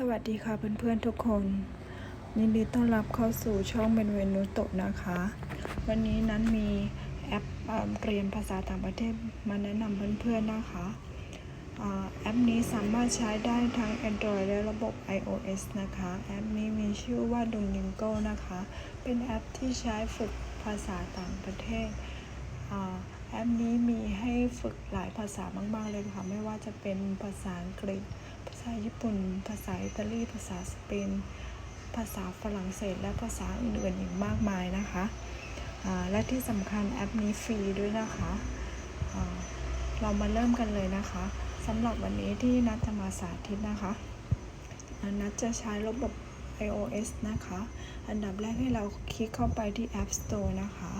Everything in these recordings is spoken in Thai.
สวัสดีค่ะเพื่อนๆทุกคนยินดีต้อนรับเข้าสู่ช่องเบนเวนุโตะนะคะ วันนี้นั้นมีแอปเรียนภาษาต่างประเทศมาแนะนำเพื่อนๆนะคะอ่าแอปนี้สามารถใช้ได้ทั้ง Android และระบบ iOS นะคะ แอปนี้มีชื่อว่า Duolingo นะคะ เป็นแอปที่ใช้ฝึกภาษาต่างประเทศแอปนี้มีให้ฝึกหลายภาษามากๆเลยค่ะ ไม่ว่าจะเป็นภาษาอังกฤษาษาญี่ปุ่น ภาษาอิตาลี ภาษาสเปน ภาษาฝรั่งเศส และภาษาอื่นๆอีกมากมายนะคะและที่สำคัญแอปนี้ฟรีด้วยนะคะเรามาเริ่มกันเลยนะคะสำหรับวันนี้ที่นัดจะมาสาธิตนะคะ นัดจะใช้ระบบ iOS นะคะ อันดับแรกให้เราคลิกเข้าไปที่ App Store นะคะ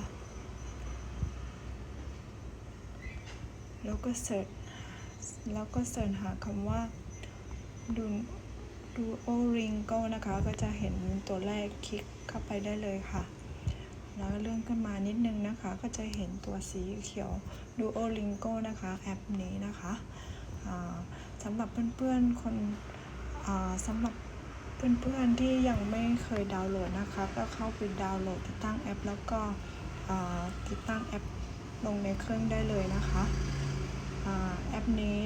แล้วก็เสิร์ชแล้วก็เสิร์ชหาคำว่า ดูดูโอริงโกนะคะ ก็จะเห็นตัวแรกคลิกเข้าไปได้เลยค่ะ แล้วเลื่อนขึ้นมานิดนึงนะคะ ก็จะเห็นตัวสีเขียวดูโอริงโกนะคะแอปนี้นะคะสำหรับเพื่อนๆคนอ่าสำหรับเพื่อนๆที่ยังไม่เคยดาวน์โหลดนะคะ ก็เข้าไปดาวน์โหลดติดตั้งแอป แล้วก็ติดตั้งแอปลงในเครื่องได้เลยนะคะอแอปนี้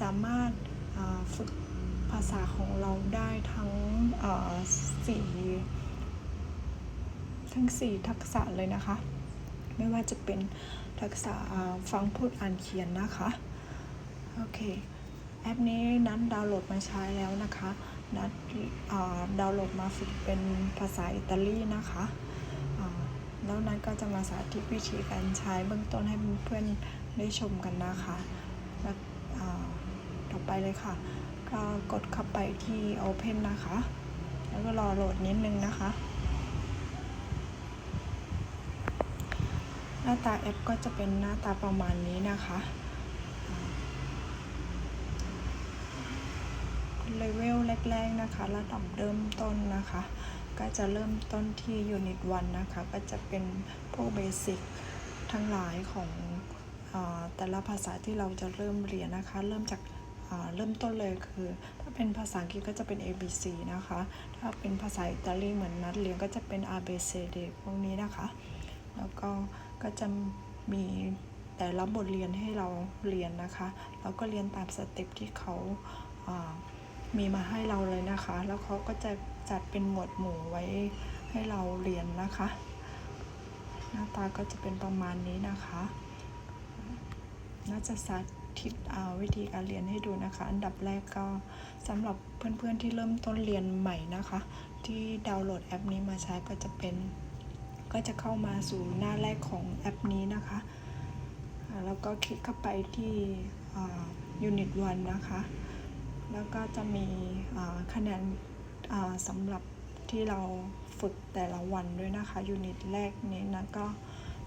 สามารถ ฝึกภาษาของเราได้ทั้งสี่ทั้งสี่ทักษะเลยนะคะ ไม่ว่าจะเป็นทักษะฟังพูดอ่านเขียนนะคะ โอเค แอปนี้นั้นดาวน์โหลดมาใช้แล้วนะคะ นัดดาวน์โหลดมาฝึกเป็นภาษาอิตาลีนะคะแล้วนั้นก็จะมาสาธิตวิธีการใช้เบื้องต้นให้เพื่อนๆได้ชมกันนะคะ ไปเลยค่ะ ก็กดเข้าไปที่ Open นะคะ แล้วก็รอโหลดนิดนึงนะคะ หน้าตาแอปก็จะเป็นหน้าตาประมาณนี้นะคะเลเวลแรกๆนะคะระดับเริ่มต้นนะคะ ก็จะเริ่มต้นที่ Unit 1นนะคะ ก็จะเป็นพวกเบสิกทั้งหลายของอแต่ละภาษาที่เราจะเริ่มเรียนนะคะ เริ่มจาก เริ่มต้นเลยคือ ถ้าเป็นภาษาอังกฤษก็จะเป็น A B C นะคะ ถ้าเป็นภาษาอิตาลีเหมือนนัดเรียนก็จะเป็น A B C D พวกนี้นะคะ แล้วก็ก็จะมีแต่ละบทเรียนให้เราเรียนนะคะ แล้วก็เรียนตามสเต็ปที่เขาอ่ามีมาให้เราเลยนะคะ แล้วเขาก็จะจัดเป็นหมวดหมู่ไว้ให้เราเรียนนะคะ หน้าตาก็จะเป็นประมาณนี้นะคะ น่าจะสา ธิตวิธีการเรียนให้ดูนะคะ อันดับแรกก็สำหรับเพื่อนๆที่เริ่มต้นเรียนใหม่นะคะ ที่ดาวน์โหลดแอปนี้มาใช้ก็จะเป็น ก็จะเข้ามาสู่หน้าแรกของแอปนี้นะคะ แล้วก็คลิกเข้าไปที่ Unit 1 นะคะ แล้วก็จะมีคะแนนสำหรับที่เราฝึกแต่ละวันด้วยนะคะ ยูนิตแรกนี้นะก็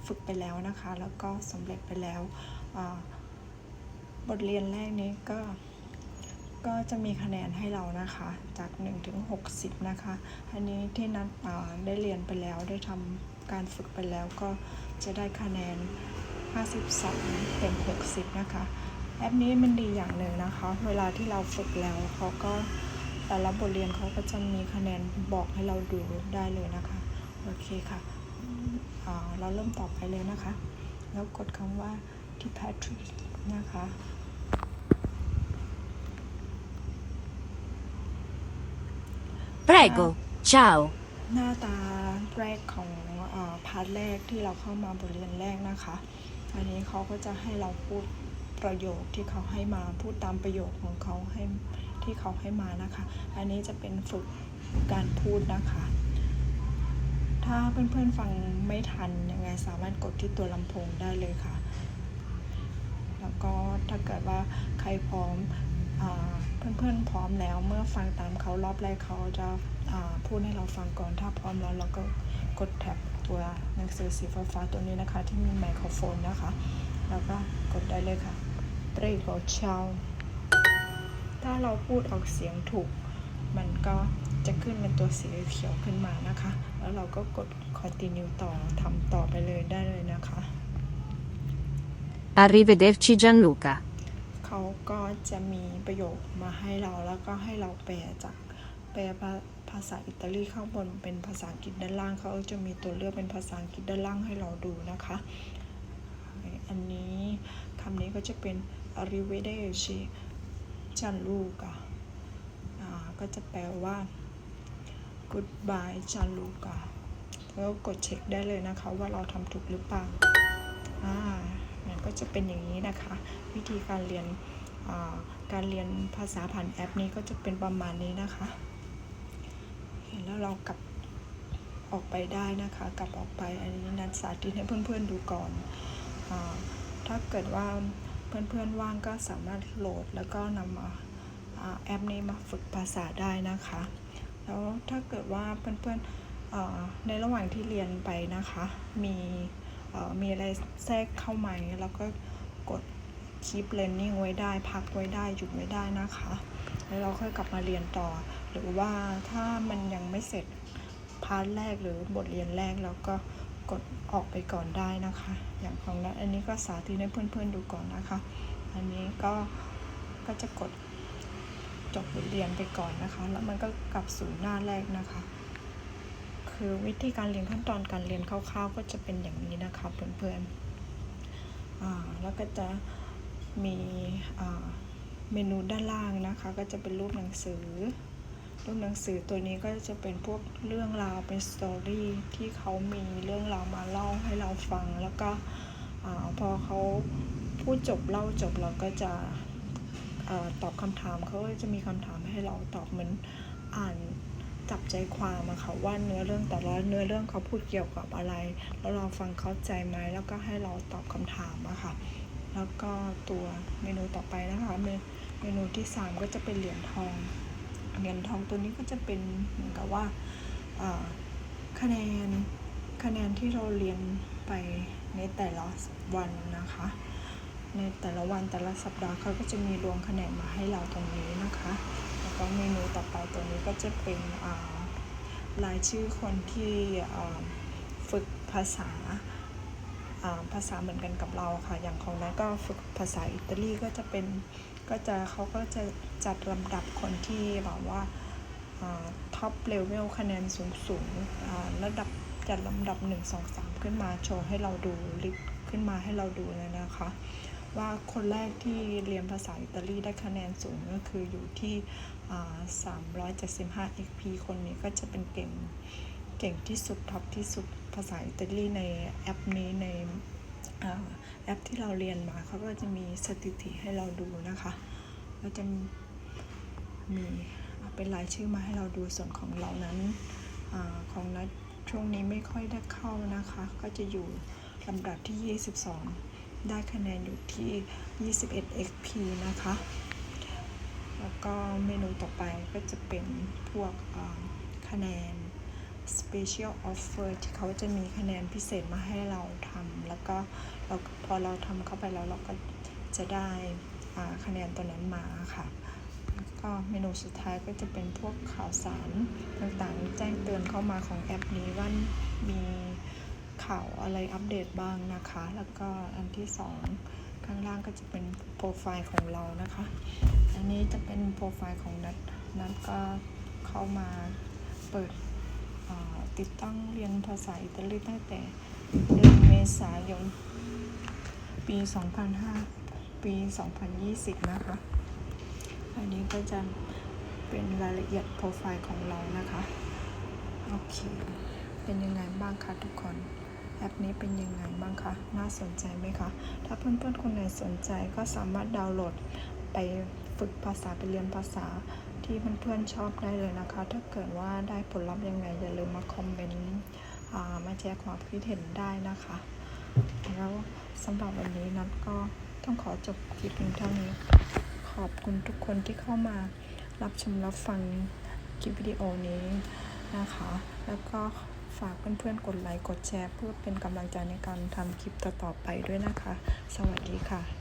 ฝึกไปแล้วนะคะ แล้วก็สำเร็จไปแล้ว บทเรียนแรกนี้ก็ก็จะมีคะแนนให้เรานะคะ จาก1ถึง60 นะคะ อันนี้ที่นัดได้เรียนไปแล้วได้ทำการฝึกไปแล้วก็จะได้คะแนน 52เต็ม60 นะคะ แอปนี้มันดีอย่างหนึ่งนะคะ เวลาที่เราฝึกแล้วเขาก็แต่ละบทเรียนเขาก็จะมีคะแนนบอกให้เราดูได้เลยนะคะ โอเคค่ะ เราเริ่มต่อไปเลยนะคะ แล้วกดคำว่า ที่ Patrick นะคะ Prego, ciao. หน้าตาแรกของอาพาร์ทแรกที่เราเข้ามาบทเรียนแรกนะคะ อันนี้เขาก็จะให้เราพูดประโยคที่เขาให้มาพูดตามประโยคของเขาให้ที่เขาให้มานะคะ อันนี้จะเป็นฝึกการพูดนะคะ ถ้าเพื่อนๆฟังไม่ทันยังไงสามารถกดที่ตัวลำโพงได้เลยค่ะแล้ว ก็ถ้าเกิดว่าใครพร้อมเพื่อนๆพร้อมแล้วเมื่อฟังตามเขารอบแรกเขาจะพูดให้เราฟังก่อนถ้าพร้อมแล้วเราก็กดแท็บตัวหนังสือสีฟ้าตัวนี้นะคะ ที่มีไมโครโฟนนะคะ แล้วก็กดได้เลยค่ะเปรโกเชาถ้าเราพูดออกเสียงถูก มันก็จะขึ้นเป็นตัวสีเขียวขึ้นมานะคะ แล้วเราก็กด continue ต่อทำต่อไปเลยได้เลยนะคะ Arrivederci Gianluca. เขาก็จะมีประโยคมาให้เราแล้วก็ให้เราแปลจากแปลภาษาอิตาลีข้างบนเป็นภาษาอังกฤษด้านล่างเขาจะมีตัวเลือกเป็นภาษาอังกฤษด้านล่างให้เราดูนะคะ อันนี้คำนี้ก็จะเป็น arrivederci Gianluca อ่าก็จะแปลว่า goodbye Gianluca แล้วกดเช็คได้เลยนะคะว่าเราทำถูกหรือเปล่าอ่า ก็จะเป็นอย่างนี้นะคะ วิธีการเรียนการเรียนภาษาผ่านแอปนี้ก็จะเป็นประมาณนี้นะคะ เห็นแล้วเรากลับออกไปได้นะคะ กลับออกไปอันนี้นัดสาธิตให้เพื่อนๆดูก่อนอถ้าเกิดว่าเพื่อนๆว่างก็สามารถโหลดแล้วก็นำมาแอปนี้มาฝึกภาษาได้นะคะ แล้วถ้าเกิดว่าเพื่อนๆอ่าในระหว่างที่เรียนไปนะคะ มี มีอะไรแทรกเข้ามาแล้วก็กด keep learning ไว้ได้พักไว้ได้หยุดไว้ได้นะคะ แล้วเราค่อยกลับมาเรียนต่อ หรือว่าถ้ามันยังไม่เสร็จพาร์ทแรกหรือบทเรียนแรกเราก็กดออกไปก่อนได้นะคะ อย่างของนั้นอันนี้ก็สาธิตให้เพื่อนๆดูก่อนนะคะ อันนี้ก็ก็จะกดจบบทเรียนไปก่อนนะคะ แล้วมันก็กลับสู่หน้าแรกนะคะ คือวิธีการเรียนขั้นตอนการเรียนคร่าวๆ ก็จะเป็นอย่างนี้นะคะเพื่อนๆแล้วก็จะมีเมนูด้านล่างนะคะ ก็จะเป็นรูปหนังสือ รูปหนังสือตัวนี้ก็จะเป็นพวกเรื่องราวเป็นสตอรี่ที่เขามีเรื่องราวมาเล่าให้เราฟัง แล้วก็พอเขาพูดจบเล่าจบเราก็จะอตอบคำถามเขาก็จะมีคำถามให้เราตอบเหมือนอ่าน จับใจความอะค่ะว่าเนื้อเรื่องแต่ละเนื้อเรื่องเขาพูดเกี่ยวกับอะไร แล้วเราฟังเข้าใจไหมแล้วก็ให้เราตอบคำถามอะค่ะแล้วก็ตัวเมนูต่อไปนะคะเมนูที่ 3 ก็จะเป็นเหรียญทองเหรียญทองตัวนี้ก็จะเป็นเหมือนกับว่าคะแนนคะแนนที่เราเรียนไปในแต่ละวันนะคะ ในแต่ละวันแต่ละสัปดาห์เขาก็จะมีรวมคะแนนมาให้เราตรงนี้นะคะ ก็เมนูต่อไปตัวนี้ก็จะเป็นรายชื่อคนที่ฝึกภาษาภาษาเหมือนกันกับเราค่ะ อย่างของนั้นก็ฝึกภาษาอิตาลีก็จะเป็นก็จะเขาก็จะจัดลำดับคนที่แบบว่าท็อปเลเวลคะแนนสูงสูงระดับจัดลำดับ 1 2 3 ขึ้นมาโชว์ให้เราดูลิสต์ขึ้นมาให้เราดูเลยนะคะ ว่าคนแรกที่เรียนภาษาอิตาลีได้คะแนนสูงก็คืออยู่ที่ 375 XP คนนี้ก็จะเป็นเก่งเก่งที่สุดท็อปที่สุดภาษาอิตาลีในแอปนี้ในอแอปที่เราเรียนมาเขาก็จะมีสถิติให้เราดูนะคะก็จะมีเป็นรายชื่อมาให้เราดูส่วนของเรานั้นอของนัดช่วงนี้ไม่ค่อยได้เข้านะคะ ก็จะอยู่ลำดับที่ 22 ได้คะแนนอยู่ที่ 21 XP นะคะ แล้วก็เมนูต่อไปก็จะเป็นพวกคะแนน Special Offer ที่เขาจะมีคะแนนพิเศษมาให้เราทำแล้วก็เราพอเราทำเข้าไปแล้วเราก็จะได้คะแนนตัวนั้นมาค่ะแล้วก็เมนูสุดท้ายก็จะเป็นพวกข่าวสารต่างๆ แจ้งเตือนเข้ามาของแอปนี้ว่ามีข่าวอะไรอัปเดตบ้างนะคะ แล้วก็อันที่สอง ข้างล่างก็จะเป็นโปรไฟล์ของเรานะคะ อันนี้จะเป็นโปรไฟล์ของนัดนัดก็เข้ามาเปิดติดตั้งเรียนภาษาอิตาลีตั้งแต่เดือนเมษายนปี 2005 ปี 2020 นะคะ อันนี้ก็จะเป็นรายละเอียดโปรไฟล์ของเรานะคะ โอเค เป็นยังไงบ้างคะทุกคน แอปนี้เป็นยังไงบ้างคะ น่าสนใจไหมคะ ถ้าเพื่อนๆคนไหนสนใจก็สามารถดาวน์โหลดไปฝึกภาษาไปเรียนภาษาที่เพื่อนๆชอบได้เลยนะคะ ถ้าเกิดว่าได้ผลลัพธ์ยังไงอย่าลืมมาคอมเมนต์มาแชร์ความคิดเห็นได้นะคะ แล้วสำหรับวันนี้นัทก็ต้องขอจบคลิปเพียงเท่านี้ ขอบคุณทุกคนที่เข้ามารับชมรับฟังคลิปวิดีโอนี้นะคะ แล้วก็ ฝากเพื่อนๆ กดไลค์ กดแชร์ เพื่อเป็นกำลังใจในการทำคลิปต่อๆไปด้วยนะคะ สวัสดีค่ะ